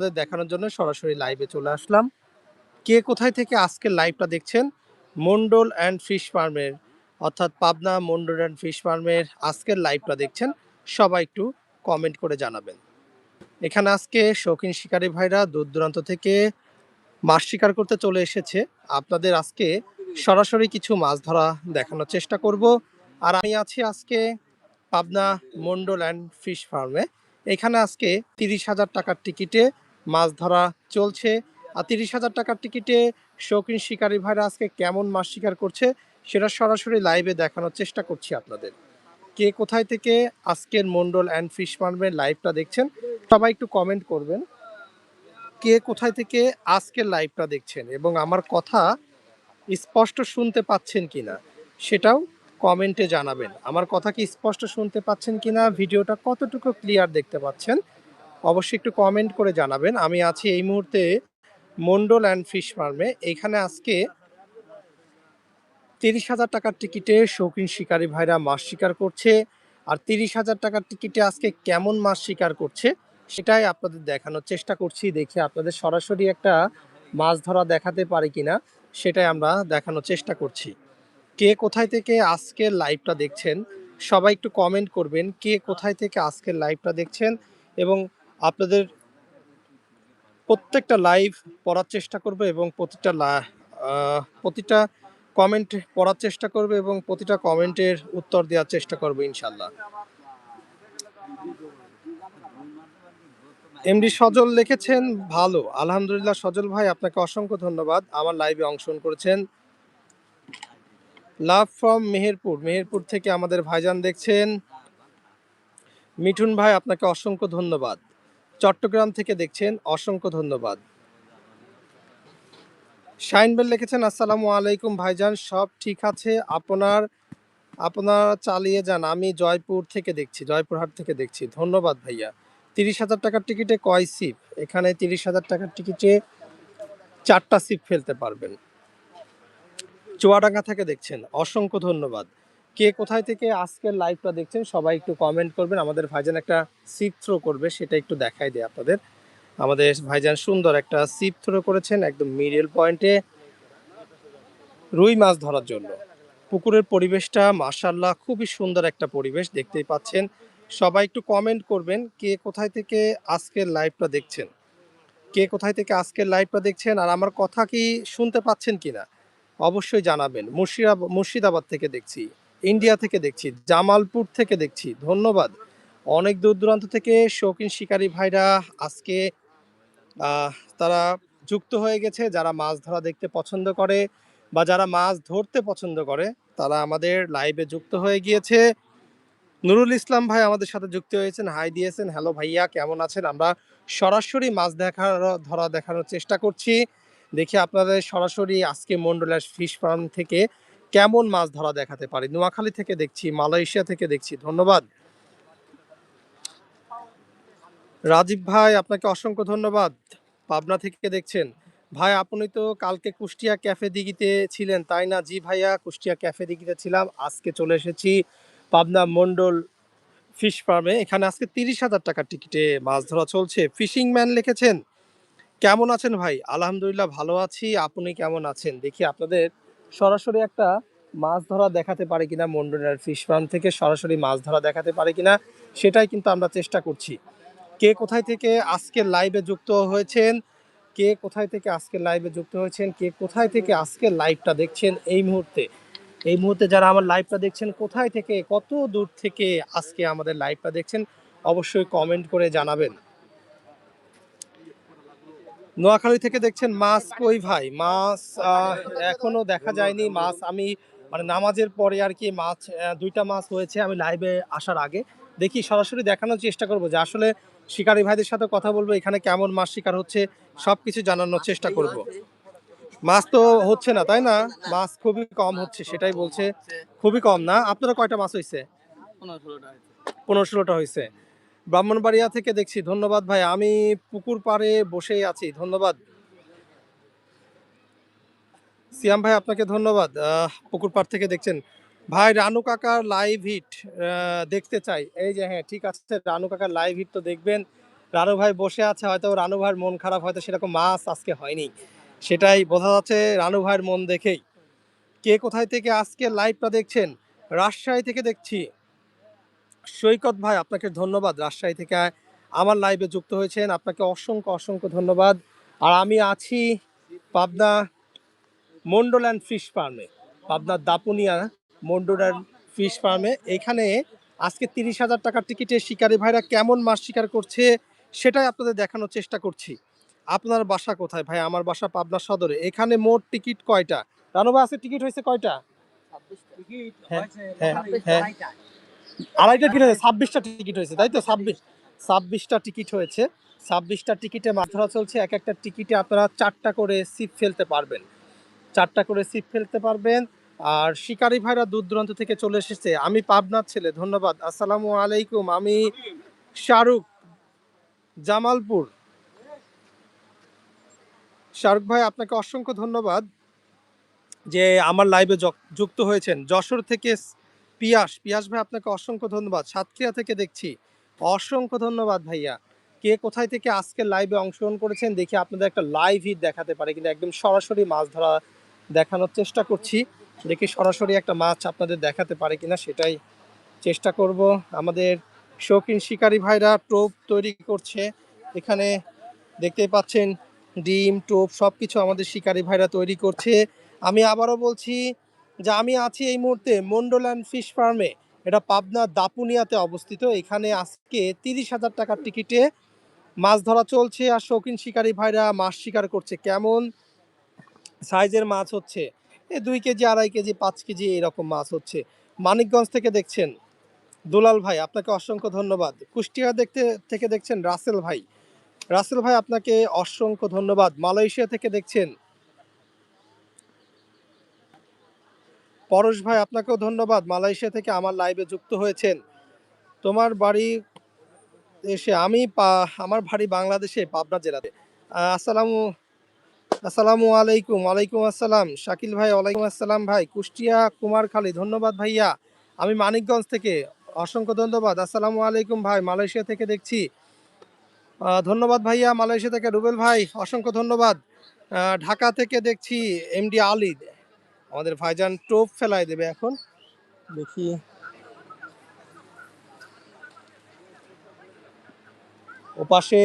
আপনাদের দেখানোর জন্য সরাসরি লাইভে চলে আসলাম। কে কোথায় থেকে আজকের লাইভটা দেখছেন? মন্ডল অ্যান্ড ফিশ ফার্মের অর্থাৎ পাবনা মন্ডল অ্যান্ড ফিশ ফার্মের আজকের লাইভটা দেখছেন। সবাই একটু কমেন্ট করে জানাবেন। এখানে আজকে শৌখিন শিকারী ভাইরা দূর দূরান্ত থেকে মাছ শিকার করতে চলে এসেছে। আপনাদের আজকে সরাসরি কিছু মাছ ধরা দেখানোর চেষ্টা করব। আর আমি আছি আজকে পাবনা মন্ডল অ্যান্ড ফিশ ফার্মে এখানে আজকে তিরিশ হাজার টাকার টিকিটে মাছ ধরা চলছে। আর তিরিশ হাজার টাকার টিকিটে শৌখিন শিকারী ভাইরা আজকে কেমন মাছ শিকার করছে, সেটা সরাসরি লাইভে দেখানোর চেষ্টা করছি আপনাদের। কে কোথায় থেকে আজকের মন্ডল অ্যান্ড ফিশ ফার্মের লাইভটা দেখছেন, সবাই একটু কমেন্ট করবেন। কে কোথায় থেকে আজকের লাইভটা দেখছেন এবং আমার কথা স্পষ্ট শুনতে পাচ্ছেন কিনা, সেটাও কমেন্টে জানাবেন। আমার কথা কি স্পষ্ট শুনতে পাচ্ছেন কিনা, ভিডিওটা কতটুকু ক্লিয়ার দেখতে পাচ্ছেন অবশ্যই একটু কমেন্ট করে জানাবেন। আমি আছি এই মুহূর্তে মন্ডল অ্যান্ড ফিশ ফার্মে এখানে আজকে তিরিশ হাজার টাকার টিকিটে শৌখিন শিকারী ভাইরা মাছ শিকার করছে। আর তিরিশ হাজার টাকার টিকিটে আজকে কেমন মাছ শিকার করছে, সেটাই আপনাদের দেখানোর চেষ্টা করছি। দেখি আপনাদের সরাসরি একটা মাছ ধরা দেখাতে পারি কিনা, সেটাই আমরা দেখানোর চেষ্টা করছি। কে কোথায় থেকে আজকের লাইভটা দেখছেন, সবাই একটু কমেন্ট করবেন। কে কোথায় থেকে আজকের লাইভটা দেখছেন এবং আপনাদের প্রত্যেকটা লাইভ পড়ার চেষ্টা করবে এবং প্রতিটা প্রতিটা কমেন্ট পড়ার চেষ্টা করবে এবং প্রতিটা কমেন্টের উত্তর দেওয়ার চেষ্টা করবে ইনশাল্লাহ এমডি সজল লিখেছেন, ভালো। আলহামদুলিল্লাহ সজল ভাই, আপনাকে অসংখ্য ধন্যবাদ। আমার লাইভে অংশগ্রহণ করেছেন। লাভ ফ্রম মেহেরপুর মেহেরপুর থেকে আমাদের ভাইজান দেখছেন। মিঠুন ভাই, আপনাকে অসংখ্য ধন্যবাদ। চট্টগ্রাম থেকে দেখছেন অসংখ্য ধন্যবাদ। শাইন বেল লিখেছেন, আসসালামু আলাইকুম ভাইজান, সব ঠিক আছে? আপনার, আপনারা চালিয়ে যান, আমি জয়পুর থেকে দেখছি, জয়পুরহাট থেকে দেখছি। ধন্যবাদ ভাইয়া। তিরিশ হাজার টাকার টিকিটে কয় সিপ? এখানে তিরিশ হাজার টাকার টিকিটে চারটা সিপ ফেলতে পারবেন। চুয়াডাঙ্গা থেকে দেখছেন, অসংখ্য ধন্যবাদ। কে কোথায় থেকে আজকের লাইভটা দেখছেন, সবাই একটু কমেন্ট করবেন। আমাদের ভাইজান একটা সিপ থ্রো করবে, সেটা একটু দেখাই দেয় আপনাদের। আমাদের ভাইজান সুন্দর একটা সিপ থ্রো করেছেন একদম মিডল পয়েন্টে রুই মাছ ধরার জন্য। পুকুরের পরিবেশটা মার্শাল্লাহ খুবই সুন্দর একটা পরিবেশ, দেখতেই পাচ্ছেন। সবাই একটু কমেন্ট করবেন, কে কোথায় থেকে আজকের লাইভটা দেখছেন? কে কোথায় থেকে আজকের লাইভটা দেখছেন, আর আমার কথা কি শুনতে পাচ্ছেন কিনা? অবশ্যই জানাবেন। মুর্শিদাবাদ মুর্শিদাবাদ থেকে দেখছি। ইন্ডিয়া থেকে দেখছি, জামালপুর থেকে দেখছি। ধন্যবাদ। অনেক দূর দূরান্ত থেকে শৌখিন শিকারী ভাইরা আজকে তারা যুক্ত হয়ে গেছে। যারা মাছ ধরা দেখতে পছন্দ করে বা যারা মাছ ধরতে পছন্দ করে, তারা আমাদের লাইভে যুক্ত হয়ে গিয়েছে। নুরুল ইসলাম ভাই আমাদের সাথে যুক্ত হয়েছেন। হাই দিয়েছেন। হ্যালো ভাইয়া, কেমন আছেন? আমরা সরাসরি মাছ দেখার, ধরা দেখানোর চেষ্টা করছি। দেখি আপনাদের সরাসরি আজকে মন্ডলের ফিশ ফার্ম থেকে কেমন মাছ ধরা দেখাতে পারি? নোয়াখালী থেকে দেখছি, মালয়েশিয়া থেকে দেখছি। ধন্যবাদ। রাজীব ভাই, আপনাকে অসংখ্য ধন্যবাদ। পাবনা থেকে দেখছেন। ভাই, আপনি তো কালকে কুষ্টিয়া ক্যাফে দিঘিতে ছিলেন, তাই না? জি ভাইয়া, কুষ্টিয়া ক্যাফে দিঘিতে ছিলাম। আজকে চলে এসেছি পাবনা মন্ডল ফিশ ফার্মে। এখানে আজকে তিরিশ হাজার টাকার টিকিটে মাছ ধরা চলছে। ফিশিং ম্যান লিখেছেন, কেমন আছেন ভাই? আলহামদুলিল্লাহ, ভালো আছি। আপনি কেমন আছেন? দেখি আপনাদের সরাসরি একটা মাছ ধরা দেখাতে পারে কিনা মন্ডলের ফিশ ফার্ম থেকে সরাসরি মাছ ধরা দেখাতে পারে কিনা, সেটাই কিন্তু আমরা চেষ্টা করছি। কে কোথায় থেকে আজকের লাইভে যুক্ত হয়েছেন, কে কোথায় থেকে আজকের লাইভে যুক্ত হয়েছেন, কে কোথায় থেকে আজকের লাইভটা দেখছেন এই মুহূর্তে? এই মুহূর্তে যারা আমার লাইভটা দেখছেন, কোথায় থেকে, কত দূর থেকে আজকে আমাদের লাইভটা দেখছেন, অবশ্যই কমেন্ট করে জানাবেন। নোয়াখালী থেকে দেখছেন মাছ কই ভাই? মাছ এখনও দেখা যায়নি। মাছ আমি মানে নামাজের পরে আর কি মাছ দুইটা মাছ হয়েছে আমি লাইভে আসার আগে। দেখি সরাসরি দেখানোর চেষ্টা করব যে আসলে শিকারী ভাইদের সাথে কথা বলব এখানে কেমন মাছ শিকার হচ্ছে সবকিছু জানানোর চেষ্টা করব। মাছ তো হচ্ছে না তাই না? মাছ খুবই কম হচ্ছে সেটাই বলছে। খুবই কম না? আপনারা কয়টা মাছ হয়েছে। পনেরো ষোলোটা হয়েছে ব্রাহ্মণবাড়িয়া থেকে দেখছি। ধন্যবাদ ভাই। আমি পুকুর পাড়ে বসেই আছি। ধন্যবাদ। সিয়াম ভাই, আপনাকে ধন্যবাদ। পুকুর পাড় থেকে দেখছেন। ভাই, রানু কাকার লাইভ হিট দেখতে চাই। এই যে হ্যাঁ ঠিক আছে। রানু কাকার লাইভ হিট তো দেখবেন। রানু ভাই বসে আছে, হয়তো রানু ভাইয়ের মন খারাপ, হয়তো সেরকম মাছ আজকে হয়নি। সেটাই বোঝা যাচ্ছে রানু ভাইয়ের মন দেখেই। কে কোথায় থেকে আজকে লাইভটা দেখছেন? রাজশাহী থেকে দেখছি। সৈকত ভাই আপনাকে ধন্যবাদ। রাজশাহী থেকে আমার লাইভে যুক্ত হয়েছেন। আপনাকে অসংখ্য অসংখ্য ধন্যবাদ। আর আমি আছি পাবনা মন্ডল অ্যান্ড ফিশ ফার্মে পাবনার দাপুনিয়া মন্ডল অ্যান্ড ফিশ ফার্মে এখানে আজকে তিরিশ হাজার টাকার টিকিটে শিকারী ভাইরা কেমন মাছ শিকার করছে সেটাই আপনাদের দেখানোর চেষ্টা করছি। আপনার বাসা কোথায় ভাই? আমার বাসা পাবনা সদরে। এখানে মোট টিকিট কয়টা? রানু ভাই আজকে টিকিট হয়েছে কয়টা? হ্যাঁ, হ্যাঁ, হ্যাঁ। আড়াইটা টিকিট হয়েছে, ছাব্বিশটা টিকিট হয়েছে, তাই তো? ছাব্বিশ, ছাব্বিশটা টিকিট হয়েছে। ছাব্বিশটা টিকিটে মাছ চলছে, এক একটা টিকিটে আপনারা চারটা করে সিপ ফেলতে পারবেন। চারটা করে সিপ ফেলতে পারবেন। আর শিকারি ভাইরা দূর দূরান্ত থেকে চলে এসেছে। আমি পাবনার ছেলে, ধন্যবাদ। আসসালামু আলাইকুম, আমি শাহরুখ, জামালপুর। শাহরুখ ভাই, আপনাকে অসংখ্য ধন্যবাদ যে আমার লাইভে যুক্ত হয়েছেন। যশোর থেকে পিয়াস পিয়াস ভাই, আপনাকে অসংখ্য ধন্যবাদ। সাতক্ষীরা থেকে দেখছি। অসংখ্য ধন্যবাদ ভাইয়া। কে কোথায় থেকে আজকে লাইভে অংশগ্রহণ করেছেন দেখি আপনাদের একটা লাইভ হিট দেখাতে পারে। কিন্তু একদম সরাসরি মাছ ধরা দেখানোর চেষ্টা করছি। দেখি সরাসরি একটা মাছ আপনাদের দেখাতে পারে কিনা সেটাই চেষ্টা করব। আমাদের শৌখিন শিকারী ভাইরা টোপ তৈরি করছে। এখানে দেখতেই পাচ্ছেন ডিম, টোপ সব কিছু আমাদের শিকারী ভাইরা তৈরি করছে। আমি আবারও বলছি যে আমি আছি এই মুহূর্তে মন্ডল অ্যান্ড ফিশ ফার্মে। এটা পাবনা দাপুনিয়াতে অবস্থিত। এখানে আজকে তিরিশ হাজার টাকার টিকিটে মাছ ধরা চলছে আর শৌখিন শিকারী ভাইরা মাছ শিকার করছে। কেমন সাইজের মাছ হচ্ছে? এ দুই কেজি, আড়াই কেজি, পাঁচ কেজি এরকম মাছ হচ্ছে। মানিকগঞ্জ থেকে দেখছেন দুলাল ভাই, আপনাকে অসংখ্য ধন্যবাদ। কুষ্টিয়া দেখতে, থেকে দেখছেন রাসেল ভাই। রাসেল ভাই, আপনাকে অসংখ্য ধন্যবাদ। মালয়েশিয়া থেকে দেখছেন পরশ ভাই, আপনাকেও ধন্যবাদ। মালয়েশিয়া থেকে আমার লাইভে যুক্ত হয়েছেন। তোমার বাড়ি এসে আমি আমার বাড়ি বাংলাদেশে পাবনা জেলাতে। আসসালামু আসসালামু আলাইকুম। ওয়ালাইকুম আসসালাম। শাকিল ভাই, ওয়ালাইকুম আসসালাম ভাই। কুষ্টিয়া, কুমারখালী, ধন্যবাদ ভাইয়া। আমি মানিকগঞ্জ থেকে। অসংখ্য ধন্যবাদ। আসসালামু আলাইকুম ভাই। মালয়েশিয়া থেকে দেখছি। ধন্যবাদ ভাইয়া। মালয়েশিয়া থেকে রুবেল ভাই, অসংখ্য ধন্যবাদ। ঢাকা থেকে দেখছি এমডি আলী আমাদের ভাইজান টোপ ফেলায় দেবে এখন। দেখি। ওপাশে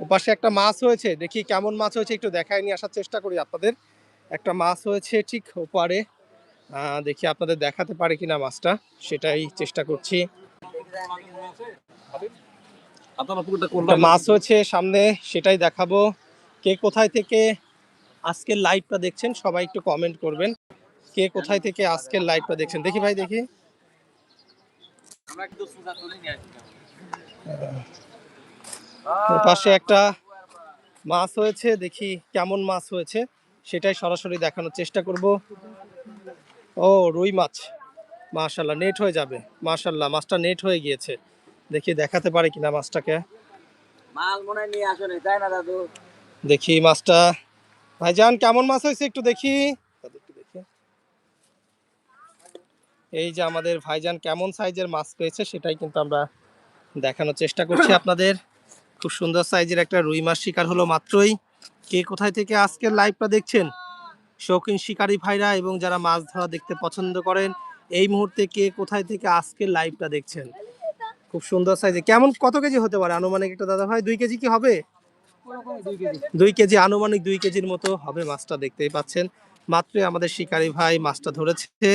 ওপাশে একটা মাছ হয়েছে। দেখি কেমন মাছ হয়েছে একটু দেখায় নিয়ে আসার চেষ্টা করি আপনাদের। একটা মাছ হয়েছে ঠিক ওপারে। দেখি আপনাদের দেখাতে পারে কিনা মাছটা সেটাই চেষ্টা করছি। মাছ হয়েছে সামনে সেটাই দেখাবো। কে কোথায় থেকে আজকের লাইভটা দেখছেন সবাই একটু কমেন্ট করবেন। কে কোথায় থেকে আজকের লাইভটা দেখছেন? দেখি ভাই দেখি। পাশে একটা মাছ হয়েছে দেখি কেমন মাছ হয়েছে। সেটাই সরাসরি দেখানোর চেষ্টা করব। ও রুই মাছ। মাশাল্লাহ নেট হয়ে যাবে। মাশাল্লাহ মাছটা নেট হয়ে গিয়েছে। দেখি দেখাতে পারে কিনা মাছটাকে। মাল মনে নিয়ে আসো তাই না দাদু? দেখি মাছটা। ভাইজান কেমন মাছ হয়েছে একটু দেখি। এই যে আমাদের ভাইজান কেমন সাইজের মাছ পেয়েছে সেটাই কিন্তু আমরা দেখানোর চেষ্টা করছি আপনাদের। খুব সুন্দর সাইজের একটা রুই মাছ শিকার হলো মাত্রই। কে কোথায় থেকে আজকের লাইভটা দেখছেন? শৌখিন শিকারী ভাইরা এবং যারা মাছ ধরা দেখতে পছন্দ করেন এই মুহূর্তে কে কোথায় থেকে আজকের লাইভটা দেখছেন? খুব সুন্দর সাইজে কেমন কত কেজি হতে পারে? আনুমানিক একটা দাদা ভাই দুই কেজি কি হবে? দুই কেজি। আনুমানিক দুই কেজির মতো হবে মাছটা, দেখতেই পাচ্ছেন। মাত্রই আমাদের শিকারী ভাই মাছটা ধরেছে।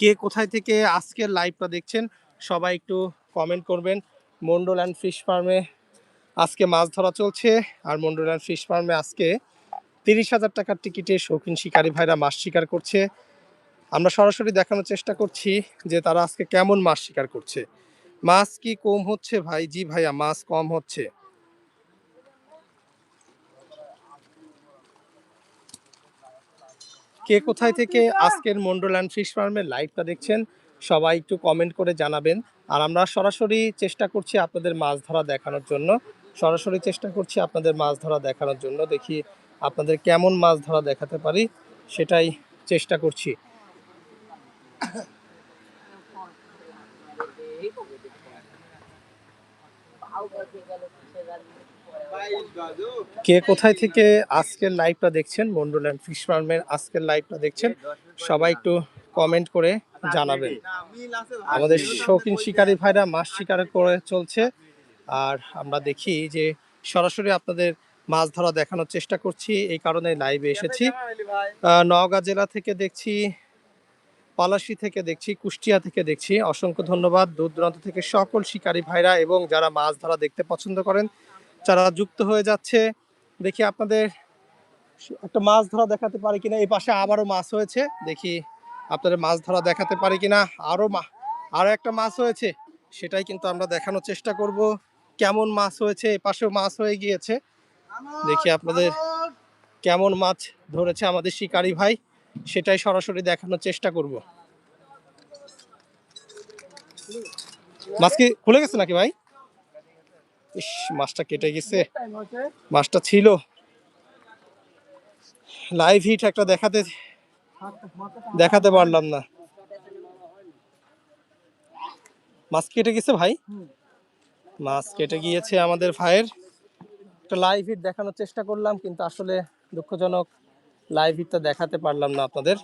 কে কোথায় থেকে আজকের লাইভটা দেখছেন, সবাই একটু কমেন্ট করবেন। মন্ডল অ্যান্ড ফিশ ফার্মে আজকে মাছ ধরা চলছে, আর মন্ডল অ্যান্ড ফিশ ফার্মে আজকে তিরিশ হাজার টাকার টিকিটে শৌখিন শিকারী ভাইরা মাছ শিকার করছে। আমরা সরাসরি দেখানোর চেষ্টা করছি যে তারা আজকে কেমন মাছ শিকার করছে। মাছ কি কম হচ্ছে ভাই? জি ভাইয়া, মাছ কম হচ্ছে। কে কোথায় থেকে আজকের মন্ডল অ্যান্ড ফিশ ফার্মের লাইভটা দেখছেন, সবাই একটু কমেন্ট করে জানাবেন। আর আমরা সরাসরি চেষ্টা করছি আপনাদের মাছ ধরা দেখানোর জন্য। সরাসরি চেষ্টা করছি আপনাদের মাছ ধরা দেখানোর জন্য। দেখি আপনাদের কেমন মাছ ধরা দেখাতে পারি, সেটাই চেষ্টা করছি। কে কোথায় থেকে আজকের লাইভটা দেখছেন? মন্ডল্যান্ড ফিশ ফার্মের আজকের লাইভটা দেখছেন? সবাই একটু কমেন্ট করে জানাবেন। আমাদের শৌখিন শিকারী ভাইরা মাছ শিকার করে চলছে। আর আমরা দেখি যে সরাসরি আপনাদের মাছ ধরা দেখানোর চেষ্টা করছি। এই কারণে লাইভে এসেছি। নওগাঁ জেলা থেকে দেখছি, পলাশী থেকে দেখছি, কুষ্টিয়া থেকে দেখছি। অসংখ্য ধন্যবাদ। দূর দূরান্ত থেকে সকল শিকারী ভাইরা এবং যারা মাছ ধরা দেখতে পছন্দ করেন যারা যুক্ত হয়ে যাচ্ছে, দেখি আপনাদের একটা মাছ ধরা দেখাতে পারি কিনা। এই পাশে আবারও মাছ হয়েছে। দেখি আপনাদের মাছ ধরা দেখাতে পারি কিনা। আরও মা আরও একটা মাছ হয়েছে। সেটাই কিন্তু আমরা দেখানোর চেষ্টা করব। কেমন মাছ হয়েছে? এই পাশেও মাছ হয়ে গিয়েছে। দেখি আপনাদের কেমন মাছ ধরেছে আমাদের শিকারী ভাই। সেটাই সরাসরি দেখানোর চেষ্টা করব। মাছ কি খুলে গেছে নাকি ভাই? ইস মাছটা কেটে গেছে। মাছটা ছিল। লাইভ হিট একটা দেখাতে দেখাতে পারলাম না। মাছ কেটে গেছে ভাই? মাছ কেটে গিয়েছে আমাদের ভাইয়ের। একটা লাইভ হিট দেখানোর চেষ্টা করলাম কিন্তু আসলে দুঃখজনক লাইভ হিটটা দেখাতে পারলাম না আপনাদের।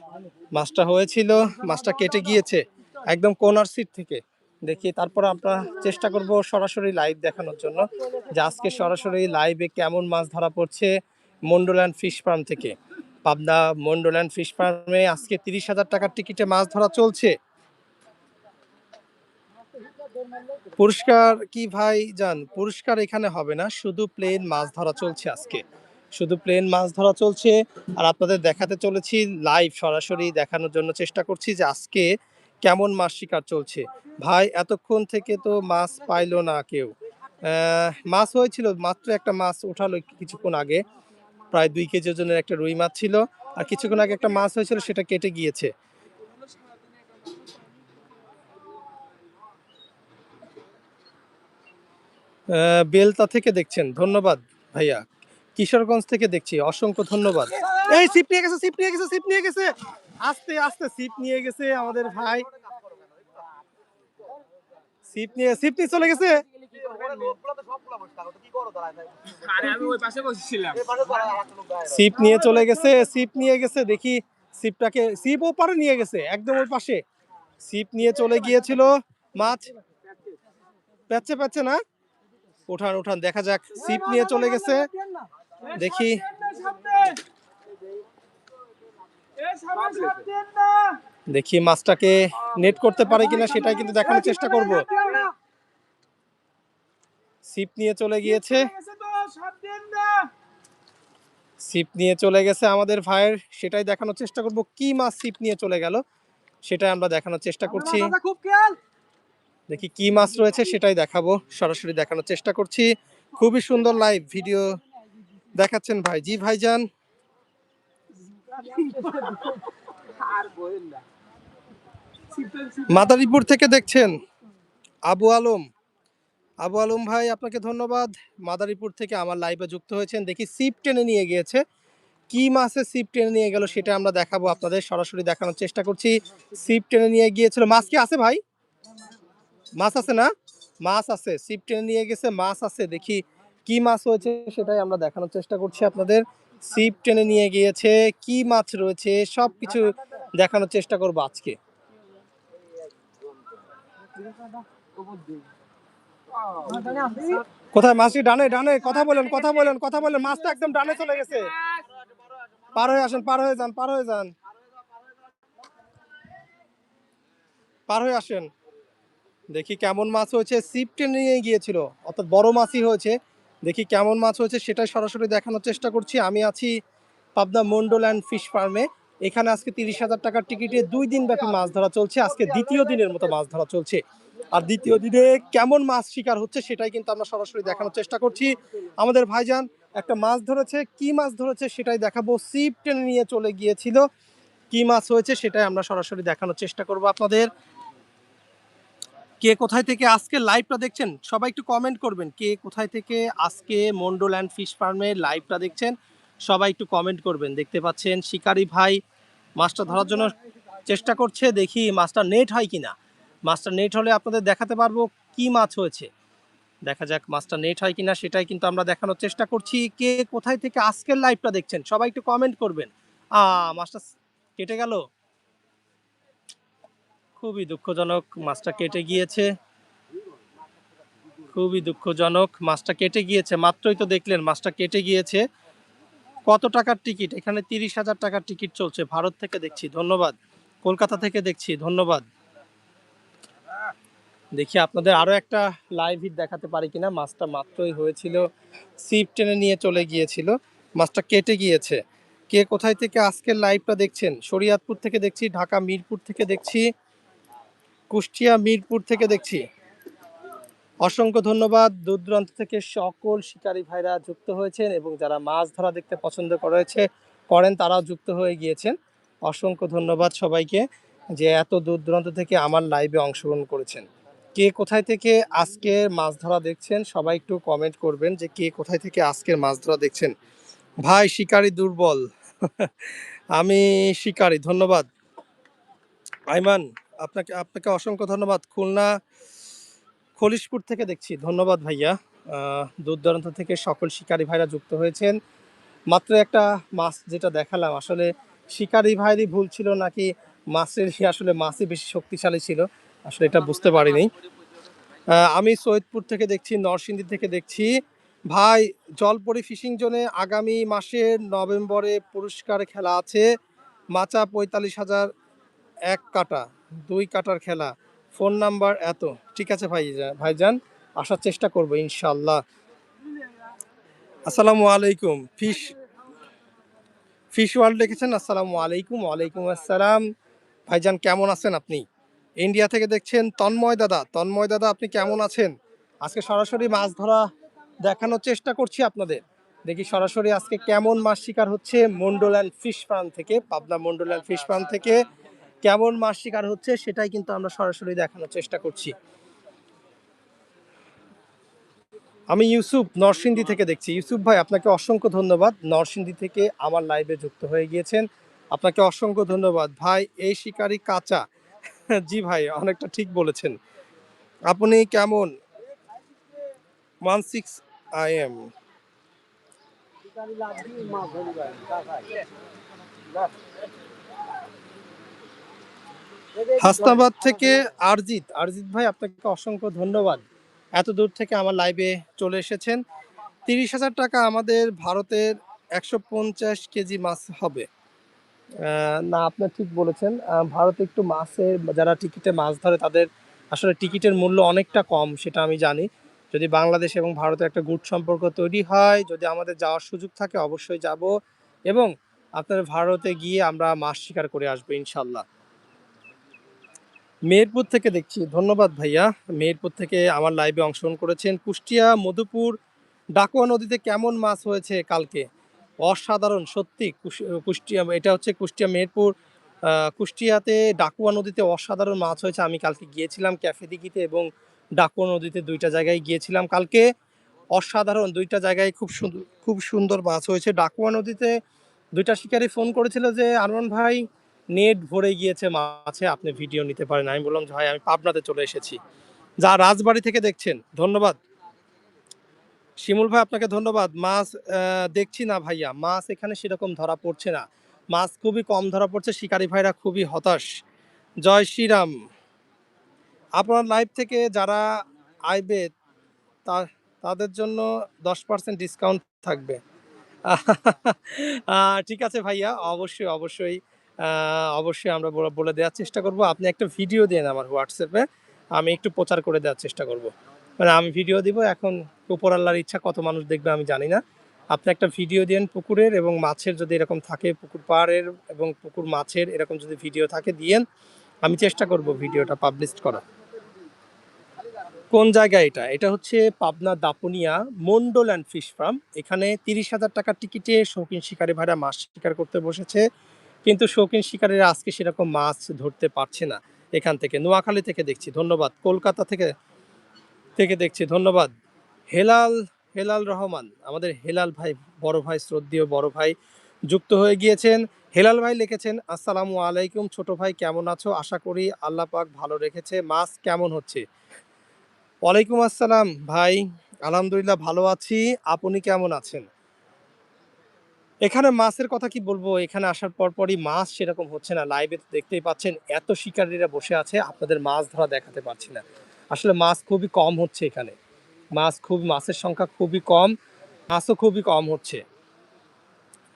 মাছটা হয়েছিল মাছটা কেটে গিয়েছে একদম কোনার সিট থেকে। দেখি, তারপর আমরা চেষ্টা করব সরাসরি লাইভ দেখানোর জন্য যে আজকে সরাসরি লাইভে কেমন মাছ ধরা পড়ছে মন্ডোল্যান্ড ফিশ ফার্ম থেকে। পাবনা মন্ডোল্যান্ড ফিশ ফার্মে আজকে তিরিশ হাজার টাকার টিকিটে মাছ ধরা চলছে। পুরস্কার কি ভাই জান? পুরস্কার এখানে হবে না, শুধু প্লেন মাছ ধরা চলছে আজকে। শুধু প্লেন মাছ ধরা চলছে, আর আপনাদের দেখাতে চলেছি লাইভ সরাসরি দেখানোর জন্য চেষ্টা করছি যে আজকে কেমন মাছ শিকার চলছে। ভাই, এতক্ষণ থেকে তো মাছ পাইলো না কেউ। মাছ হয়েছিল, মাত্র একটা মাছ উঠালো কিছুক্ষণ আগে। প্রায় দুই কেজি ওজনের একটা রুই মাছ ছিল, আর কিছুক্ষণ আগে একটা মাছ হয়েছিল, সেটা কেটে গিয়েছে। বেলতা থেকে দেখছেন, ধন্যবাদ ভাইয়া। কিশোরগঞ্জ থেকে দেখছি, অসংখ্য ধন্যবাদ। এই সিপ নিয়ে গেছে সিপ নিয়ে গেছে সিপ নিয়ে গেছে। আস্তে আস্তে সিপ নিয়ে গেছে আমাদের ভাই। সিপ নিয়ে সিপ নিয়ে চলে গেছে। আরে আমি ওই পাশে বসেছিলাম। সিপ নিয়ে চলে গেছে সিপ নিয়ে গেছে দেখি সিপটাকে সিপ ও পারে নিয়ে গেছে একদম ওই পাশে। সিপ নিয়ে চলে গিয়েছিল মাছ। পেচ্ছে পেচ্ছে না? উঠান উঠান দেখা যাক। সিপ নিয়ে চলে গেছে দেখি। দেখি মাছটাকে নেট করতে পারে কিনা সেটাই কিন্তু দেখানোর চেষ্টা করব। সিপ নিয়ে চলে গিয়েছে। সিপ নিয়ে চলে গেছে আমাদের ভাইয়ের সেটাই দেখানোর চেষ্টা করব কি মাছ সিপ নিয়ে চলে গেল সেটাই আমরা দেখানোর চেষ্টা করছি। দেখি কি মাছ রয়েছে সেটাই দেখাবো সরাসরি দেখানোর চেষ্টা করছি। খুবই সুন্দর লাইভ ভিডিও দেখাচ্ছেন ভাই জি ভাইজান মাদারীপুর থেকে দেখছেন আবু আলম। আবু আলম ভাই, আপনাকে ধন্যবাদ। মাদারীপুর থেকে আমার লাইভে যুক্ত হয়েছেন। দেখি সিপ টেনে নিয়ে গিয়েছে। কি মাছে সিপ টেনে নিয়ে গেল সেটা আমরা দেখাবো আপনাদের। সরাসরি দেখানোর চেষ্টা করছি। সিপ টেনে নিয়ে গিয়েছিল। মাছ কি আছে ভাই? মাছ আছে না? মাছ আছে। সিপ টেনে নিয়ে গেছে। মাছ আছে। দেখি কি মাছ হয়েছে সেটাই আমরা দেখানোর চেষ্টা করছি আপনাদের। সিপ টেনে নিয়ে গিয়েছে। কি মাছ রয়েছে? সব কিছু দেখানোর চেষ্টা করব আজকে। কোথায় মাছটি ডানে ডানে, কথা বলেন কথা বলেন কথা বলেন। মাছটা একদম ডানে চলে গেছে। পার হয়ে আসেন, পার হয়ে যান, পার হয়ে যান। পার হয়ে আসেন। দেখি কেমন মাছ হয়েছে। সিপ টেনে নিয়ে গিয়েছিল। অর্থাৎ বড় মাছই হয়েছে। দেখি কেমন মাছ হয়েছে, সেটাই সরাসরি দেখানোর চেষ্টা করছি। আমি আছি পাবনা মন্ডল অ্যান্ড ফিশ ফার্মে এখানে আজকে তিরিশ হাজার টাকার টিকিটে দুই দিন ব্যাপী মাছ ধরা চলছে। আজকে দ্বিতীয় দিনের মতো মাছ ধরা চলছে। আর দ্বিতীয় দিনে কেমন মাছ শিকার হচ্ছে সেটাই কিন্তু আমরা সরাসরি দেখানোর চেষ্টা করছি। আমাদের ভাইজান একটা মাছ ধরেছে, কি মাছ ধরেছে সেটাই দেখাবো। সিপ টেনে নিয়ে চলে গিয়েছিল। কি মাছ হয়েছে সেটাই আমরা সরাসরি দেখানোর চেষ্টা করব আপনাদের। কে কোথায় থেকে আজকে লাইভটা দেখছেন? সবাই একটু কমেন্ট করবেন। কে কোথায় থেকে আজকে মন্ডল অ্যান্ড ফিশ ফার্মের লাইভটা দেখছেন? সবাই একটু কমেন্ট করবেন। দেখতে পাচ্ছেন শিকারি ভাই মাছটা ধরার জন্য চেষ্টা করছে, দেখি মাছটা নেট হয় কি না মাছটা নেট হলে আপনাদের দেখাতে পারব কি মাছ হয়েছে। দেখা যাক মাছটা নেট হয় কিনা, সেটাই কিন্তু আমরা দেখানোর চেষ্টা করছি। কে কোথায় থেকে আজকের লাইভটা দেখছেন, সবাই একটু কমেন্ট করবেন। আ, মাছটা কেটে গেল? খুবই দুঃখজনক মাছটা কেটে গিয়েছে। খুবই দুঃখজনক মাছটা কেটে গিয়েছে, মাত্রই তো দেখলেন মাছটা কেটে গিয়েছে। কত টাকার টিকিট? এখানে তিরিশ হাজার টাকার টিকিট চলছে। ভারত থেকে দেখছি। ধন্যবাদ। কলকাতা থেকে দেখছি। ধন্যবাদ। দেখি আপনাদের আরও একটা লাইভ হিট দেখাতে পারি কিনা। মাছটা মাত্রই হয়েছিল। সিপ টেনে নিয়ে চলে গিয়েছিল। মাছটা কেটে গিয়েছে। কে কোথায় থেকে আজকের লাইভটা দেখছেন? শরিয়াতপুর থেকে দেখছি, ঢাকা মিরপুর থেকে দেখছি, কুষ্টিয়া মিরপুর থেকে দেখছি। অসংখ্য ধন্যবাদ। দূর দূরান্ত থেকে সকল শিকারী ভাইরা যুক্ত হয়েছেন এবং যারা মাছ ধরা দেখতে পছন্দ করেছে, করেন তারাও যুক্ত হয়ে গিয়েছেন। অসংখ্য ধন্যবাদ সবাইকে যে এত দূর দূরান্ত থেকে আমার লাইভে অংশগ্রহণ করেছেন। কে কোথায় থেকে আজকের মাছ ধরা দেখছেন, সবাই একটু কমেন্ট করবেন যে কে কোথায় থেকে আজকের মাছ ধরা দেখছেন। ভাই, শিকারী দুর্বল। আমি শিকারী, ধন্যবাদ। আইমান, আপনাকে আপনাকে অসংখ্য ধন্যবাদ। খুলনা খলিশপুর থেকে দেখছি। ধন্যবাদ ভাইয়া। দূর দূরান্ত থেকে সকল শিকারী ভাইরা যুক্ত হয়েছেন। মাত্র একটা মাছ যেটা দেখালাম, আসলে শিকারী ভাইরই ভুল ছিল নাকি মাছের আসলে মাছই বেশি শক্তিশালী ছিল। আসলে এটা বুঝতে পারিনি। আমি সৈয়দপুর থেকে দেখছি, নরসিংদী থেকে দেখছি। ভাই, জলপরি ফিশিং জোনে আগামী মাসের নভেম্বরে পুরস্কার খেলা আছে। মাচা পঁয়তাল্লিশ হাজার এক কাটা, দুই কাটার খেলা। ফোন নাম্বার এত। ঠিক আছে ভাই, ভাইজান, আসার চেষ্টা করব ইনশাল্লাহ আসসালামু আলাইকুম, ফিশ ফিশ ওয়ার্ল্ড দেখেছেন? আসসালামু আলাইকুম, ওয়ালাইকুম আসসালাম। ভাইজান, কেমন আছেন আপনি? ইন্ডিয়া থেকে দেখছেন তন্ময় দাদা। তন্ময় দাদা, আপনি কেমন আছেন? আজকে সরাসরি মাছ ধরা দেখানোর চেষ্টা করছি আপনাদের। দেখি সরাসরি আজকে কেমন মাছ শিকার হচ্ছে মন্ডল অ্যান্ড ফিশ ফার্ম থেকে, Pabna Mondal and fish farm থেকে। কেমন মাছ শিকার হচ্ছে সেটাই কিন্তু আমরা সরাসরি দেখানোর চেষ্টা করছি। আমি ইউসুফ নরসিংদী থেকে দেখছি। ইউসুফ ভাই, আপনাকে অসংখ্য ধন্যবাদ। নরসিংদী থেকে আমার লাইভে যুক্ত হয়ে গিয়েছেন। আপনাকে অসংখ্য ধন্যবাদ। ভাই, এই শিকারি কাঁচা। জি ভাই, অনেকটা ঠিক বলেছেন। আপনি কেমন? One six I M. Hasnabad থেকে আরজিৎ আরজিৎ ভাই, আপনাকে অসংখ্য ধন্যবাদ। এত দূর থেকে আমার লাইভে চলে এসেছেন। তিরিশ হাজার টাকা আমাদের ভারতের একশো পঞ্চাশ কেজি মাছ হবে। না, আপনি ঠিক বলেছেন। ভারতে একটু মাছে যারা টিকিটে মাছ ধরে, তাদের আসলে টিকিটের মূল্য অনেকটা কম, সেটা আমি জানি। যদি বাংলাদেশ এবং ভারতের একটা গুড সম্পর্ক তৈরি হয়, যদি আমাদের যাওয়ার সুযোগ থাকে, অবশ্যই যাব। এবং আপনার ভারতে গিয়ে আমরা মাছ শিকার করে আসব, ইনশাল্লাহ। মেহেরপুর থেকে দেখছি। ধন্যবাদ ভাইয়া। মেহেরপুর থেকে আমার লাইভে অংশগ্রহণ করেছেন কুষ্টিয়া, মধুপুর, ডাকুয়া নদীতে কেমন মাছ হয়েছে কালকে? অসাধারণ, সত্যি। কুষ্টিয়া, এটা হচ্ছে কুষ্টিয়া, মেহেরপুর কুষ্টিয়াতে ডাকুয়া নদীতে অসাধারণ মাছ হয়েছে। আমি কালকে গিয়েছিলাম ক্যাফে দিঘিতে এবং ডাকুয়া নদীতে দুইটা জায়গায় গিয়েছিলাম কালকে। অসাধারণ, দুইটা জায়গায় খুব সুন্দর খুব সুন্দর মাছ হয়েছে। ডাকুয়া নদীতে দুইটা শিকারি ফোন করেছিল যে আনমন ভাই নেট ভরে গিয়েছে মাছে আপনি ভিডিও নিতে পারেন। আমি বললাম ভাই, আমি পাবনাতে চলে এসেছি। যা রাজবাড়ি থেকে দেখছেন, ধন্যবাদ। শিমুল ভাই, আপনাকে ধন্যবাদ। মাছ দেখছি না ভাইয়া। মাছ এখানে সেরকম ধরা পড়ছে না। মাছ খুবই কম ধরা পড়ছে। শিকারী ভাইরা খুবই হতাশ। জয় শ্রীরাম। আপনার লাইভ থেকে যারা আইবে তাদের জন্য দশ পার্সেন্ট ডিসকাউন্ট থাকবে। ঠিক আছে ভাইয়া। অবশ্যই অবশ্যই। অবশ্যই আমরা বলে- দেওয়ার চেষ্টা করব। আপনি একটা ভিডিও দেন আমার হোয়াটসঅ্যাপে আমি একটু প্রচার করে দেওয়ার চেষ্টা করব। মানে আমি ভিডিও দিব, এখন উপর আল্লাহর ইচ্ছা কত মানুষ দেখবে আমি জানি না। আপনি একটা ভিডিও দেন পুকুরের এবং মাছের যদি এরকম থাকে, পুকুর পাড়ের এবং পুকুর মাছের এরকম যদি ভিডিও থাকে, দিয়েন। আমি চেষ্টা করব ভিডিওটা পাবলিশ করা কোন জায়গায় এটা? এটা হচ্ছে Pabna Dapunia Mondal and fish farm. এখানে তিরিশ হাজার টাকার টিকিটে শৌখিন শিকারী ভাড়া মাছ শিকার করতে বসেছে। কিন্তু শৌখিন শিকারীরা আজকে সেরকম মাছ ধরতে পারছে না এখান থেকে। নোয়াখালী থেকে দেখছি, ধন্যবাদ। কলকাতা থেকে থেকে দেখছি, ধন্যবাদ। হেলাল হেলাল রহমান, আমাদের হেলাল ভাই, বড় ভাই, শ্রদ্ধেয় বড় ভাই যুক্ত হয়ে গিয়েছেন। হেলাল ভাই লিখেছেন, আসসালামু আলাইকুম ছোট ভাই, কেমন আছো? আশা করি আল্লাহ পাক ভালো রেখেছে। মাছ কেমন হচ্ছে? ওয়ালাইকুম আসসালাম ভাই, আলহামদুলিল্লাহ ভালো আছি। আপনি কেমন আছেন? এখানে মাছের কথা কি বলব? এখানে আসার পর পরই মাছ সেরকম হচ্ছে না। লাইভে দেখতেই পাচ্ছেন, এত শিকারীরা বসে আছে, আপনাদের মাছ ধরা দেখাতে পারছি না। আসলে মাছ খুবই কম হচ্ছে এখানে। মাছ খুব, মাছের সংখ্যা খুবই কম, মাছও খুবই কম হচ্ছে।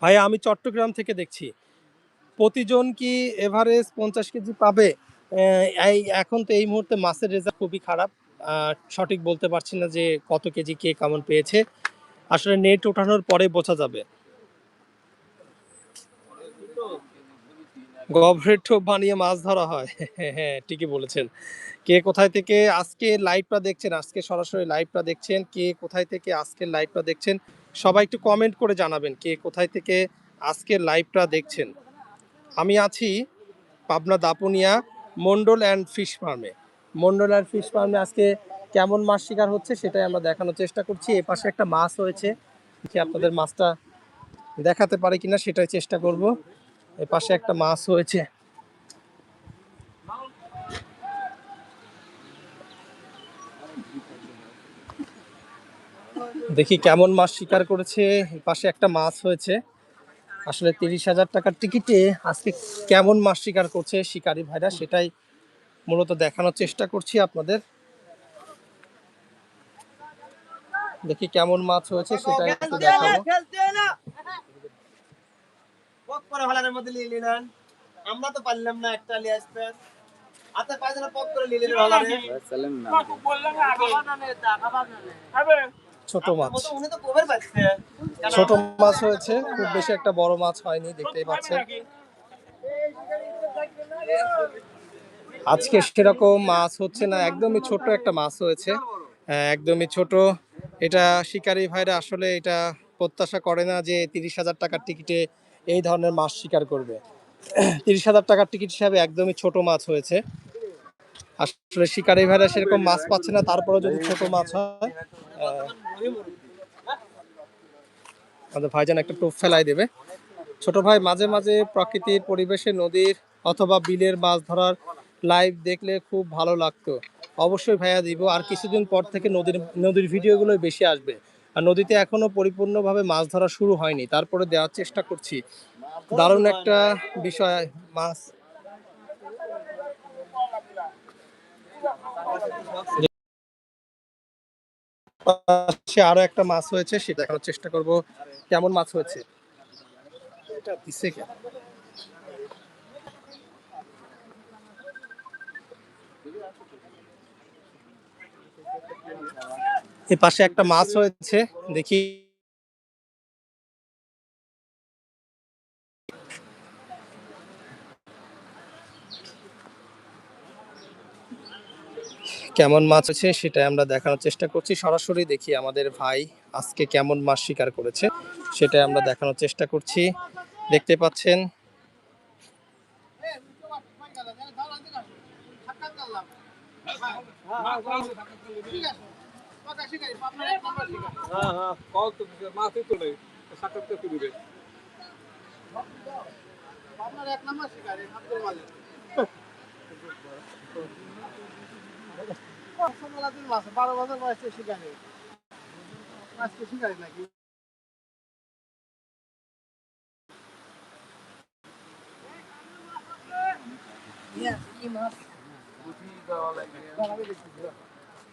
ভাই, আমি চট্টগ্রাম থেকে দেখছি। প্রতিজন কি এভারেজ পঞ্চাশ কেজি পাবে? এই, এখন তো এই মুহূর্তে মাছের রেজাল্ট খুবই খারাপ। সঠিক বলতে পারছি না যে কত কেজি কে কেমন পেয়েছে। আসলে নেট ওঠানোর পরে বোঝা যাবে। গভরেট টোপ বানিয়ে মাছ ধরা হয়। হ্যাঁ ঠিকই বলেছেন। কে কোথায় থেকে আজকে লাইভটা দেখছেন, আজকে সরাসরি লাইভটা দেখছেন, কে কোথায় থেকে আজকের লাইভটা দেখছেন, সবাই একটু কমেন্ট করে জানাবেন কে কোথায় থেকে আজকের লাইভটা দেখছেন। আমি আছি পাবনা দাপুনিয়া মন্ডল অ্যান্ড ফিশ ফার্মে মন্ডল অ্যান্ড ফিশ ফার্মে আজকে কেমন মাছ শিকার হচ্ছে সেটাই আমরা দেখানোর চেষ্টা করছি। এ পাশে একটা মাছ হয়েছে আপনাদের মাছটা দেখাতে পারে কিনা সেটাই চেষ্টা করব। এ পাশে একটা মাছ হয়েছে। দেখি কেমন মাছ শিকার করেছে। পাশে একটা মাছ হয়েছে। আসলে তিরিশ হাজার টাকার টিকিটে আজকে কেমন মাছ শিকার করছে শিকারি ভাইরা সেটাই মূলত দেখানোর চেষ্টা করছি আপনাদের। দেখি কেমন মাছ হয়েছে সেটাই একটু দেখাবো। আমরা তো পারলাম না একটা নিয়ে আসতেন হাতে পাইছে পক করে নিয়ে নিলেন হলারে ছোট মাছ। ছোট মাছ হয়েছে খুব বেশি একটা বড় মাছ হয়নি দেখতেই পাচ্ছেন। আজকে সেরকম মাছ হচ্ছে না একদমই ছোট একটা মাছ হয়েছে। হ্যাঁ, একদমই ছোট। এটা শিকারী ভাইরা আসলে এটা প্রত্যাশা করে না যে তিরিশ হাজার টাকার টিকিটে এই ধরনের মাছ শিকার করবে। তিরিশ হাজার টাকার টিকিট হিসাবে একদমই ছোট মাছ হয়েছে। আসলে শিকারী ভাইরা সেরকম মাছ পাচ্ছে না তারপরে যদি ছোট মাছ হয় আমাদের ভাইজান একটা টোপ ফেলাই দেবে। ছোট ভাই, মাঝে মাঝে প্রকৃতির পরিবেশে নদীর অথবা বিলের মাছ ধরার লাইভ দেখলে খুব ভালো লাগতো। অবশ্যই ভাইয়া দিব, আর কিছুদিন পর থেকে নদীর নদীর ভিডিওগুলো বেশি আসবে। নদীতে এখনও পরিপূর্ণভাবে মাছ ধরা শুরু হয়নি। তারপরে দেওয়ার চেষ্টা করছি। দারুণ একটা বিষয় মাছ। পাশে আরও একটা মাছ হয়েছে সেটা দেখানোর চেষ্টা করব। কেমন মাছ হয়েছে এটা দিছে কেন এ পাশে একটা মাছ হয়েছে দেখি। কেমন মাছ হয়েছে সেটাই আমরা দেখানোর চেষ্টা করছি। সরাসরি দেখি আমাদের ভাই আজকে কেমন মাছ শিকার করেছে, সেটাই আমরা দেখানোর চেষ্টা করছি। দেখতে পাচ্ছেন। হ্যাঁ হ্যাঁ মাছই তোলে সাক্ষাৎ আপনার এক নাম্বার শিকারি মাছ বারো বছর বয়সে শিকারি আজকে শিকারি নাকি ওই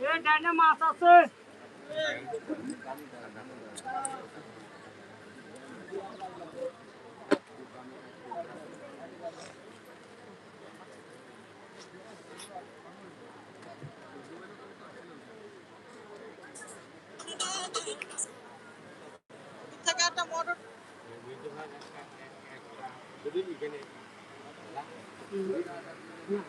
Hey, derne masası. Thank you. Jadi iya.